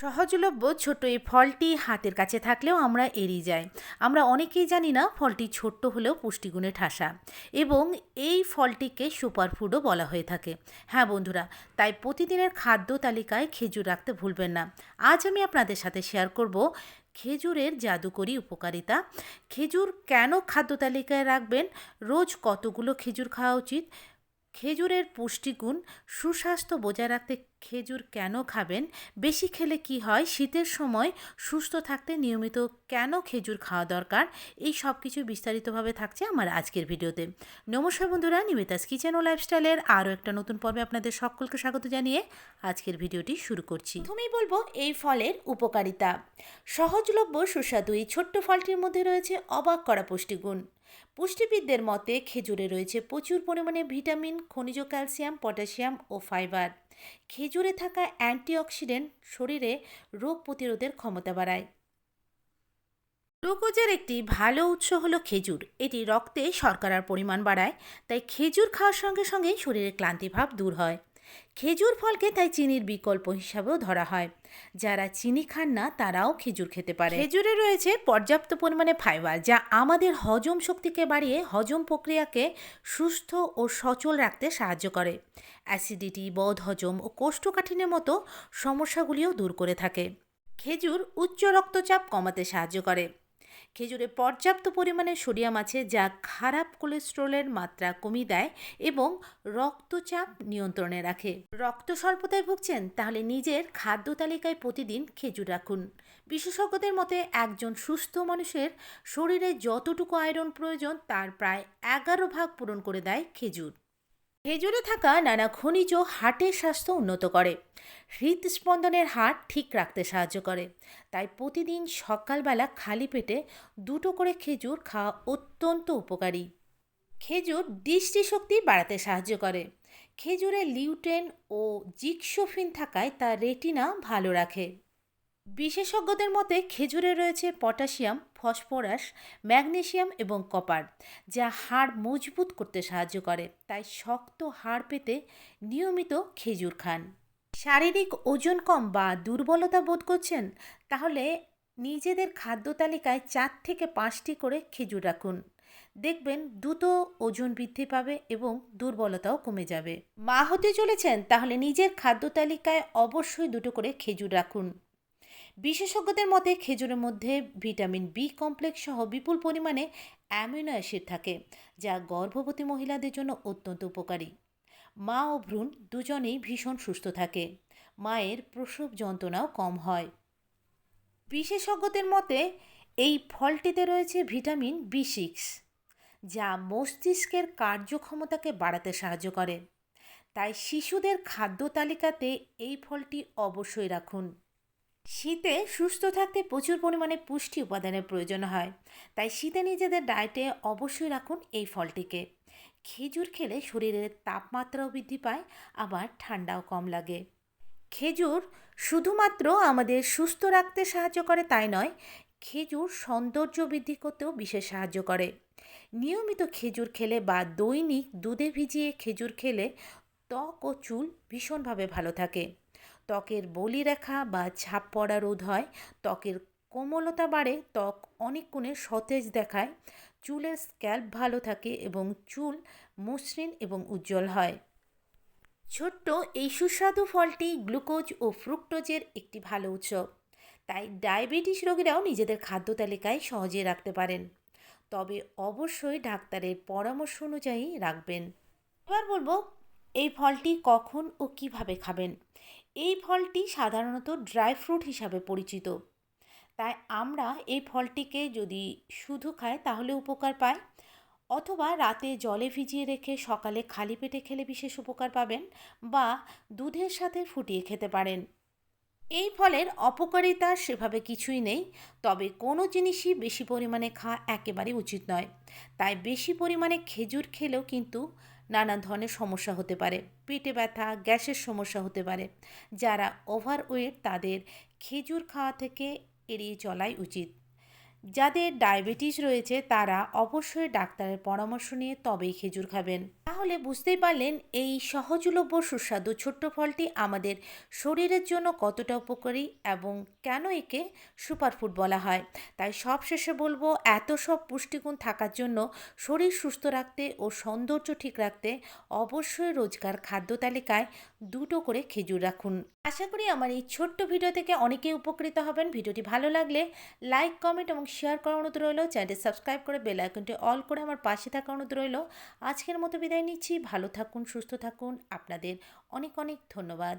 সহজলভ্য ছোট এই ফলটি হাতের কাছে থাকলেও আমরা এড়িয়ে যাই। আমরা অনেকেই জানি না ফলটি ছোট্ট হলেও পুষ্টিগুণে ঠাসা। এবং এই ফলটিকে সুপারফুডও বলা হয়ে থাকে। হ্যাঁ বন্ধুরা, তাই প্রতিদিনের খাদ্য তালিকায় খেজুর রাখতে ভুলবেন না। আজ আমি আপনাদের সাথে শেয়ার করব খেজুরের জাদুকরী উপকারিতা। খেজুর কেন খাদ্য তালিকায় রাখবেন? রোজ কতগুলো খেজুর খাওয়া উচিত? খেজুরের পুষ্টিগুণ সুস্বাস্থ্য বজায় রাখতে খেজুর কেন খাবেন? বেশি খেলে কি হয়? শীতের সময় সুস্থ থাকতে নিয়মিত কেন খেজুর খাওয়া দরকার? এই সব কিছু বিস্তারিতভাবে থাকছে আমার আজকের ভিডিওতে। নমস্কার বন্ধুরা নিমিতাস কিচেন ও লাইফস্টাইলের আরও একটা নতুন পর্বে আপনাদের সকলকে স্বাগত জানিয়ে আজকের ভিডিওটি শুরু করছি। প্রথমেই বলব এই ফলের উপকারিতা। সহজলভ্য, সুস্বাদু এই ছোট্ট ফলটির মধ্যে রয়েছে অবাক করা পুষ্টিগুণ। পুষ্টিবিদদের মতে খেজুরে রয়েছে প্রচুর পরিমাণে ভিটামিন, খনিজ ক্যালসিয়াম, পটাশিয়াম ও ফাইবার। খেজুরে থাকা অ্যান্টিঅক্সিডেন্ট শরীরে রোগ প্রতিরোধের ক্ষমতা বাড়ায়। গ্লুকোজের একটি ভালো উৎস হল খেজুর। এটি রক্তে শর্করার পরিমাণ বাড়ায়, তাই খেজুর খাওয়ার সঙ্গে সঙ্গেই শরীরে ক্লান্তিভাব দূর হয়। খেজুর ফলকে তাই চিনির বিকল্প হিসাবেও ধরা হয়। যারা চিনি খান না, তারাও খেজুর খেতে পারে। খেজুরে রয়েছে পর্যাপ্ত পরিমাণে ফাইবার, যা আমাদের হজম শক্তিকে বাড়িয়ে হজম প্রক্রিয়াকে সুস্থ ও সচল রাখতে সাহায্য করে। অ্যাসিডিটি বদহজম ও কোষ্ঠকাঠিন্যের মতো সমস্যাগুলিও দূর করে থাকে। খেজুর উচ্চ রক্তচাপ কমাতে সাহায্য করে। খেজুরে পর্যাপ্ত পরিমাণে সোডিয়াম আছে যা খারাপ কোলেস্ট্রলের মাত্রা কমিয়ে দেয় এবং রক্তচাপ নিয়ন্ত্রণে রাখে। রক্ত স্বল্পতায় ভুগছেন, তাহলে নিজের খাদ্য তালিকায় প্রতিদিন খেজুর রাখুন। বিশেষজ্ঞদের মতে, একজন সুস্থ মানুষের শরীরে যতটুকু আয়রন প্রয়োজন, তার প্রায় এগারো ভাগ পূরণ করে দেয় খেজুর। খেজুরে থাকা নানা খনিজ হার্টের স্বাস্থ্য উন্নত করে। হৃদস্পন্দনের হার ঠিক রাখতে সাহায্য করে। তাই প্রতিদিন সকালবেলা খালি পেটে দুটো করে খেজুর খাওয়া অত্যন্ত উপকারী। খেজুর দৃষ্টিশক্তি বাড়াতে সাহায্য করে। খেজুরে লিউটেন ও জিক্সোফিন থাকায় তা রেটিনা ভালো রাখে। বিশেষজ্ঞদের মতে খেজুরে রয়েছে পটাশিয়াম, ফসফরাস ম্যাগনেশিয়াম এবং কপার, যা হাড় মজবুত করতে সাহায্য করে, তাই শক্ত হাড় পেতে নিয়মিত খেজুর খান। শারীরিক ওজন কম বা দুর্বলতা বোধ করছেন, তাহলে নিজেদের খাদ্য তালিকায় চার থেকে পাঁচটি করে খেজুর রাখুন। দেখবেন দ্রুত ওজন বৃদ্ধি পাবে এবং দুর্বলতাও কমে যাবে। মা হতে চলেছেন, তাহলে নিজের খাদ্য তালিকায় অবশ্যই দুটো করে খেজুর রাখুন। বিশেষজ্ঞদের মতে খেজুরের মধ্যে ভিটামিন বি কমপ্লেক্স সহ বিপুল পরিমাণে অ্যামিনো অ্যাসিড থাকে, যা গর্ভবতী মহিলাদের জন্য অত্যন্ত উপকারী। মা ও ভ্রূণ দুজনেই ভীষণ সুস্থ থাকে। মায়ের প্রসব যন্ত্রণাও কম হয়। বিশেষজ্ঞদের মতে এই ফলটিতে রয়েছে ভিটামিন বি সিক্স যা মস্তিষ্কের কার্যক্ষমতাকে বাড়াতে সাহায্য করে। তাই শিশুদের খাদ্য তালিকাতে এই ফলটি অবশ্যই রাখুন। শীতে সুস্থ থাকতে প্রচুর পরিমাণে পুষ্টি উপাদানের প্রয়োজন হয়। তাই শীতে নিজেদের ডায়েটে অবশ্যই রাখুন এই ফলটিকে। খেজুর খেলে শরীরের তাপমাত্রাও বৃদ্ধি পায়, আবার ঠান্ডাও কম লাগে। খেজুর শুধুমাত্র আমাদের সুস্থ রাখতে সাহায্য করে তাই নয়, খেজুর সৌন্দর্য বৃদ্ধি করতেও বিশেষ সাহায্য করে। নিয়মিত খেজুর খেলে বা দৈনিক দুধে ভিজিয়ে খেজুর খেলে ত্বক ও চুল ভীষণভাবে ভালো থাকে। ত্বকের বলি রেখা বা ছাপ পড়া রোধ হয়। ত্বকের কোমলতা বাড়ে, ত্বক অনেক সতেজ দেখায়। চুলের স্ক্যাল্প ভালো থাকে এবং চুল মসৃণ এবং উজ্জ্বল হয়। ছোট্ট এই সুস্বাদু ফলটি গ্লুকোজ ও ফ্রুক্টোজের একটি ভালো উৎস। তাই ডায়াবেটিস রোগীরাও নিজেদের খাদ্য তালিকায় সহজে রাখতে পারেন। তবে অবশ্যই ডাক্তারের পরামর্শ অনুযায়ী রাখবেন। এবার বলব, এই ফলটি কখন ও কীভাবে খাবেন? এই ফলটি সাধারণত ড্রাই ফ্রুট হিসাবে পরিচিত। তাই আমরা এই ফলটিকে যদি শুধু খাই, তাহলে উপকার পাই। অথবা রাতে জলে ভিজিয়ে রেখে সকালে খালি পেটে খেলে বিশেষ উপকার পাবেন বা দুধের সাথে ফুটিয়ে খেতে পারেন। এই ফলের অপকারিতা সেভাবে কিছুই নেই, তবে কোনো জিনিসই বেশি পরিমাণে খাওয়া একেবারেই উচিত নয়। তাই বেশি পরিমাণে খেজুর খেলেও কিন্তু নানান ধরনের সমস্যা হতে পারে। পেটে ব্যথা, গ্যাসের সমস্যা হতে পারে। যারা ওভারওয়েট তাদের খেজুর খাওয়া থেকে এড়িয়ে চলাই উচিত। যাদের ডায়াবেটিস রয়েছে, তারা অবশ্যই ডাক্তারের পরামর্শ নিয়ে তবেই খেজুর খাবেন। তাহলে বুঝতেই পারলেন এই সহজলভ্য সুস্বাদু ছোট্ট ফলটি আমাদের শরীরের জন্য কতটা উপকারী এবং কেন একে সুপারফুড বলা হয়। তাই সবশেষে বলব, এত সব পুষ্টিগুণ থাকার জন্য শরীর সুস্থ রাখতে ও সৌন্দর্য ঠিক রাখতে অবশ্যই রোজকার খাদ্য তালিকায় দুটো করে খেজুর রাখুন। আশা করি আমার এই ছোট্ট ভিডিও থেকে অনেকেই উপকৃত হবেন। ভিডিওটি ভালো লাগলে লাইক, কমেন্ট এবং শেয়ার করার অনুরোধ রইল। চ্যানেলটি সাবস্ক্রাইব করে বেল আইকনটি অল করে আমার পাশে থাকা অনুরোধ রইল। আজকের মতো বিদায় নিচ্ছি। ভালো থাকুন, সুস্থ থাকুন। আপনাদের অনেক অনেক ধন্যবাদ।